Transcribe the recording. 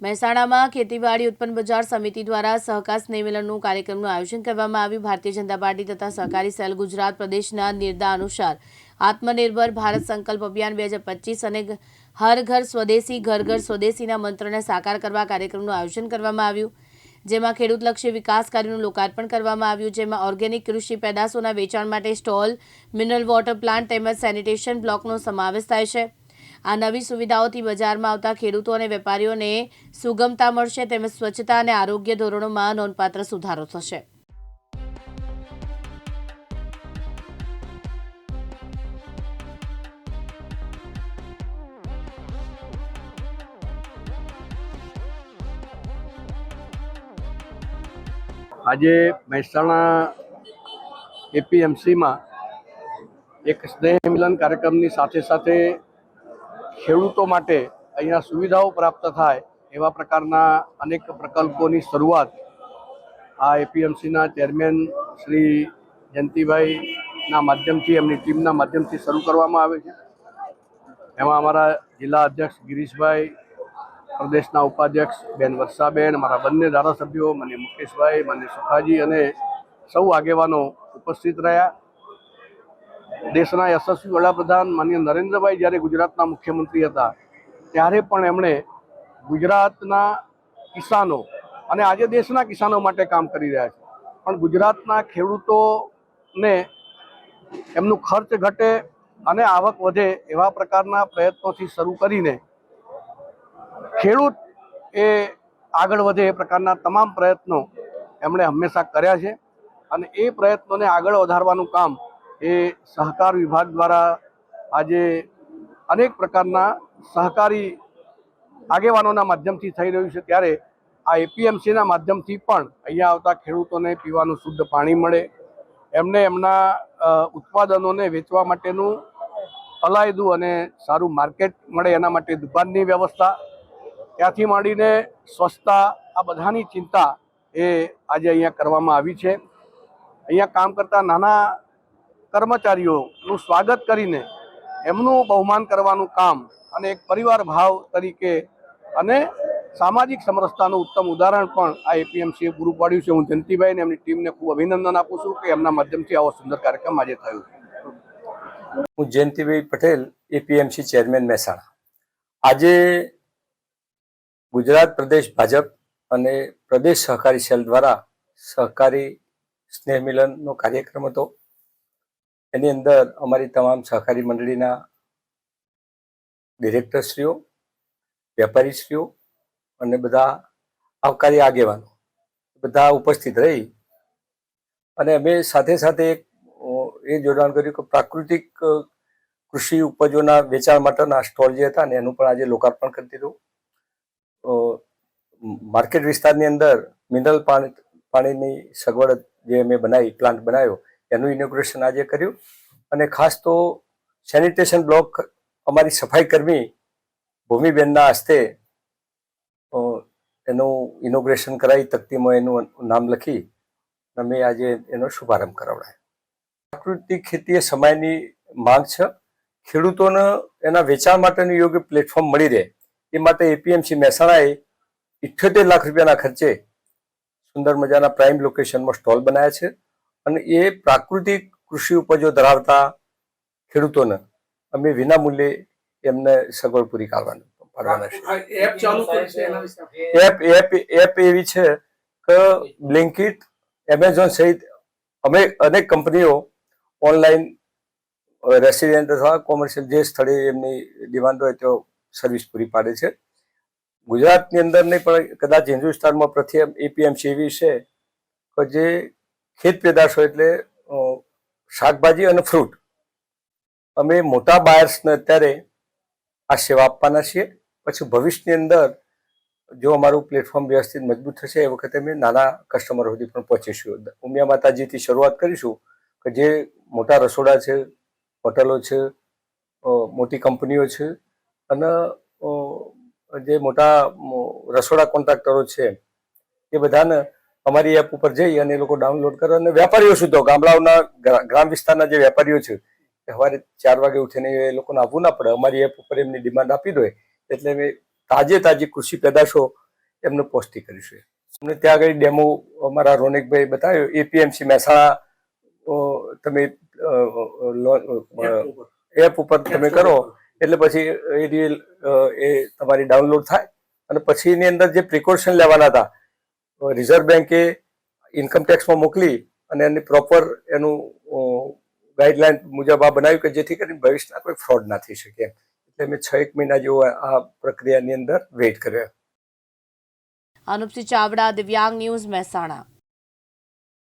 મહેસાણામાં ખેતીવાડી ઉત્પન્ન બજાર સમિતિ દ્વારા સહકાર સ્નેહ કાર્યક્રમનું આયોજન કરવામાં આવ્યું. ભારતીય જનતા પાર્ટી તથા સહકારી સેલ ગુજરાત પ્રદેશના નિર્દા અનુસાર આત્મનિર્ભર ભારત સંકલ્પ અભિયાન બે હજાર પચીસ અને હર ઘર સ્વદેશી, ઘર ઘર સ્વદેશીના મંત્રને સાકાર કરવા કાર્યક્રમનું આયોજન કરવામાં આવ્યું. જેમાં ખેડૂતલક્ષી વિકાસ કાર્યનું લોકાર્પણ કરવામાં આવ્યું. જેમાં ઓર્ગેનિક કૃષિ પેદાશોના વેચાણ માટે સ્ટોલ, મિનરલ વોટર પ્લાન્ટ તેમજ સેનિટેશન બ્લોકનો સમાવેશ થાય છે. આ નવી સુવિધાઓથી બજારમાં આવતા ખેડૂતો અને વેપારીઓને સુગમતા મળશે તેમજ સ્વચ્છતા અને આરોગ્ય ધોરણોમાં નોંધપાત્ર સુધારો થશે. આજે મહેસાણા એપીએમસીમાં એક સ્નેહ મિલન કાર્યક્રમની સાથે સાથે ખેડૂતો માટે અહીંયા સુવિધાઓ પ્રાપ્ત થાય એવા પ્રકારના અનેક પ્રકલ્પોની શરૂઆત આ એપીએમસીના ચેરમેન શ્રી જયંતિભાઈના માધ્યમથી, એમની ટીમના માધ્યમથી શરૂ કરવામાં આવે છે. એમાં અમારા જિલ્લા અધ્યક્ષ ગિરીશભાઈ, પ્રદેશના ઉપાધ્યક્ષ બેન વર્ષાબેન, અમારા બંને ધારાસભ્યો, મને મુકેશભાઈ, મને સુખાજી અને સૌ આગેવાનો ઉપસ્થિત રહ્યા. દેશના યશસ્વી વડાપ્રધાન માન્ય નરેન્દ્રભાઈ જ્યારે ગુજરાતના મુખ્યમંત્રી હતા, ત્યારે પણ એમણે ગુજરાતના કિસાનો અને આજે દેશના કિસાનો માટે કામ કરી રહ્યા છે. પણ ગુજરાતના ખેડૂતોને એમનું ખર્ચ ઘટે અને આવક વધે એવા પ્રકારના પ્રયત્નોથી શરૂ કરીને ખેડૂત એ આગળ વધે એ પ્રકારના તમામ પ્રયત્નો એમણે હંમેશા કર્યા છે અને એ પ્રયત્નોને આગળ વધારવાનું કામ એ સહકાર વિભાગ દ્વારા આજે અનેક પ્રકારના સહકારી આગેવાનોના માધ્યમથી થઈ રહ્યું છે. ત્યારે આ એપીએમસીના માધ્યમથી પણ અહીંયા આવતા ખેડૂતોને પીવાનું શુદ્ધ પાણી મળે. એમને એમના ઉત્પાદનોને વેચવા માટેનું અલાયદું અને સારું માર્કેટ મળે એના માટે દુકાનની વ્યવસ્થા. ત્યાંથી માંડીને સ્વચ્છતા, આ બધાની ચિંતા એ આજે અહીંયા કરવામાં આવી છે. અહીંયા કામ કરતા નાના કર્મચારીઓનું સ્વાગત કરીને એમનું બહુમાન કરવાનું કામ અને એક પરિવાર ભાવ તરીકે અને સામાજિક સમરસતાનું ઉત્તમ ઉદાહરણ પણ આ એપીએમસીએ પૂરું પાડ્યું છે. હું જયંતિભાઈને એમની ટીમને ખૂબ અભિનંદન આપું છું કે એમના માધ્યમથી આવો સુંદર કાર્યક્રમ આજે થયો હું જયંતિભાઈ પટેલ, એપીએમસી ચેરમેન મહેસાણા. આજે ગુજરાત પ્રદેશ ભાજપ અને પ્રદેશ સહકારી સેલ દ્વારા સહકારી સ્નેહ મિલનનો કાર્યક્રમ હતો. એની અંદર અમારી તમામ સહકારી મંડળીના ડિરેક્ટરશ્રીઓ, વેપારીશ્રીઓ અને બધા આવકારી આગેવાનો બધા ઉપસ્થિત રહી અને અમે સાથે સાથે એક એ જોડાણ કર્યું કે પ્રાકૃતિક કૃષિ ઉપજોના વેચાણ માટેના સ્ટોલ જે હતા ને એનું પણ આજે લોકાર્પણ કરી દીધું. માર્કેટ વિસ્તારની અંદર મિનરલ પાણી, પાણીની સગવડ જે અમે બનાવી, પ્લાન્ટ બનાવ્યો એનું ઇનોગ્રેશન આજે કર્યું. અને ખાસ તો સેનિટેશન બ્લોક અમારી સફાઈ કર્મી ભૂમિબેનના હસ્તે એનું ઇનોગ્રેશન કરાવી તકતીમાં એનું નામ લખી અમે આજે એનો શુભારંભ કરાવડાય. પ્રાકૃતિક ખેતી એ સમયની માંગ છે. ખેડૂતોને એના વેચાણ માટેનું યોગ્ય પ્લેટફોર્મ મળી રહે. એ માટે એપીએમસી મહેસાણાએ ઇઠ્યોતેર લાખ રૂપિયાના ખર્ચે સુંદર મજાના પ્રાઇમ લોકેશનમાં સ્ટોલ બનાવ્યા છે. અને એ પ્રાકૃતિક કૃષિ ઉપજો ધરાવતા ખેડૂતોને અમે વિના મૂલ્યે એમને સગવડ પૂરી પાડવાનું પાડવાના છે. એપ એપ એપ એપ એવી છે કે બ્લિંકિટ એમેઝોન સહિત અમે અનેક કંપનીઓ ઓનલાઈન રેસિડેન્ટ અથવા કોમર્શિયલ જે સ્થળે એમની ડિમાન્ડ હોય તો સર્વિસ પૂરી પાડે છે. ગુજરાતની અંદર નહીં પણ કદાચ હિન્દુસ્તાનમાં પ્રથમ એપીએમસી એવી છે કે જે ખેત પેદાશો એટલે શાકભાજી અને ફ્રૂટ અમે મોટા બાયર્સને અત્યારે આ સેવા આપવાના છીએ. પછી ભવિષ્યની અંદર જો અમારું પ્લેટફોર્મ વ્યવસ્થિત મજબૂત થશે, એ વખતે અમે નાના કસ્ટમર સુધી પણ પહોંચીશું. ઉમિયા માતાજીથી શરૂઆત કરીશું કે જે મોટા રસોડા છે, હોટલો છે મોટી કંપનીઓ છે અને જે મોટા રસોડા કોન્ટ્રાક્ટરો છે, એ બધાને અમારી એપ ઉપર જઈ અને એ લોકો ડાઉનલોડ કરે અને વેપારીઓ સુધી ગામડાઓના ગ્રામ વિસ્તારના જે વેપારીઓ છે, એ સવારે ચાર વાગે ઉઠીને એ લોકોને આવવું ના પડે. અમારી એપ ઉપર એમની ડિમાન્ડ આપી દો એટલે અમે તાજે તાજી કૃષિ પેદાશો એમને પોસ્ટિંગ કરીશું. અમને ત્યાં આગળ ડેમો અમારા રોનિકભાઈ બતાવ્યો એપીએમસી મહેસાણા તમે એપ ઉપર તમે કરો, એટલે પછી એ રીલ એ તમારી ડાઉનલોડ થાય અને પછી એની અંદર જે પ્રિકોશન લેવાના હતા રિઝર્વ બેન્કે ઇન્કમ ટેક્સમાં મોકલી અને એની પ્રોપર એનું ગાઈડલાઇન મુજબ આ બનાવ્યું કે જેથી કરીને ભવિષ્યના કોઈ ફ્રોડ ના થઈ શકે એટલે મેં છ એક મહિના જેવો આ પ્રક્રિયાની અંદર વેઇટ કર્યો અનુપસિંહ ચાવડા, દિવ્યાંગ ન્યૂઝ મહેસાણા.